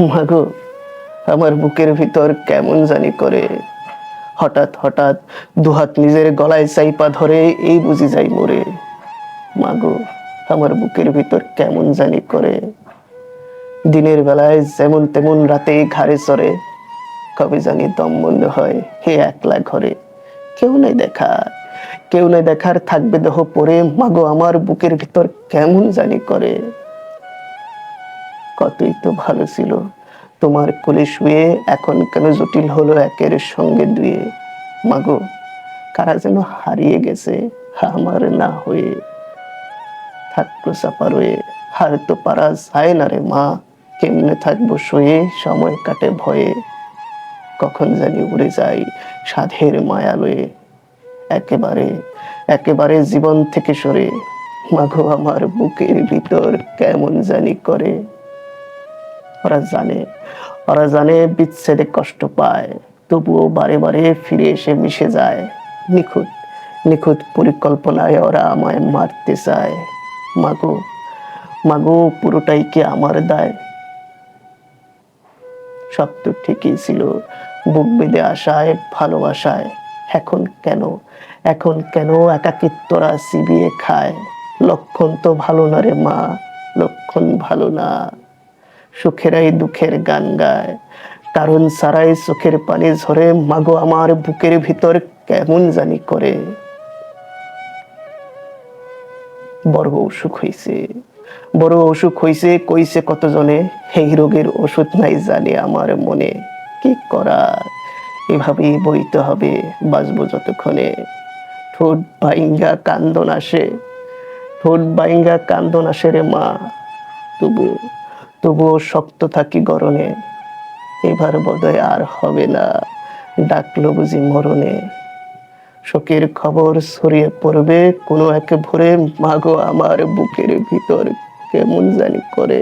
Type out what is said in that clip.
মাগো, আমার বুকের ভিতর কেমন জানি করে। হঠাৎ হঠাৎ দুহাত নিজের গলায় চাইপা ধরে এই বুঝি যাই মরে। মাগো, আমার বুকের ভিতর কেমন জানি করে। দিনের বেলায় যেমন তেমন রাতে ঘাড়ে চড়ে, কবে জানি দম বন্ধ হয় হে একলা ঘরে। কেউ নাই দেখা, কেউ নাই দেখার থাকবে দেহ পরে। মাগো, আমার বুকের ভিতর কেমন জানি করে। কতই তো ভালো ছিল। তোমার কোলে শুয়ে এখন কেন জটিল হলো একের সঙ্গে দুয়ে? মাগো, কারা যেন হারিয়ে গেছে আমার না হয়ে? থাকল চাপা রয়ে, হার তো পারা যায় না রে মা। কেমনে থাকব শুয়ে, সময় কাটে ভয়ে? কখন জানি উড়ে যাই সাধের মায়া লয়ে। একেবারে একেবারে জীবন থেকে সরে। মাগো, আমার বুকের ভিতর কেমন জানি করে? ওরা জানে ওরা জানে বিচ্ছেদে কষ্ট পায়, তবুও বারে বারে ফিরে এসে মিশে যায়। নিখুঁত নিখুঁত পরিকল্পনায় ওরা আমায় মারতে চায়। মাগো মাগো, পুরোটাই কি আমার দায়? সব তো ঠিকই ছিল, বুক বেঁধে আসায় ভালোবাসায়। এখন কেন? এখন কেন একাকিত্বরা চিবিয়ে খায়? লক্ষণ তো ভালো না রে মা, লক্ষণ ভালো না। সুখেরাই দুঃখের গান গায়। কারণ সারাই চোখের পানি ঝরে, মাগো আমার বুকের ভিতর কেমন জানি করে। বড় অসুখ হইছে, বড় অসুখ হইছে, কইছে কতজনে, এই রোগের ওষুধ নাই জানে আমার মনে। কি করা এভাবেই বইতে হবে, বাঁচবো যতক্ষণে। ঠোঁট বাইঙ্গা কান্দন আসে, ঠোঁট বাইঙ্গা কান্দন আসে রে মা, তবু তবুও শক্ত থাকি গরণে। এবার বোধহয় আর হবে না, ডাকলো বুঝি মরণে। শোকের খবর ছড়িয়ে পড়বে কোনো এক ভোরে, মাগো আমার বুকের ভিতর কেমন জানি করে।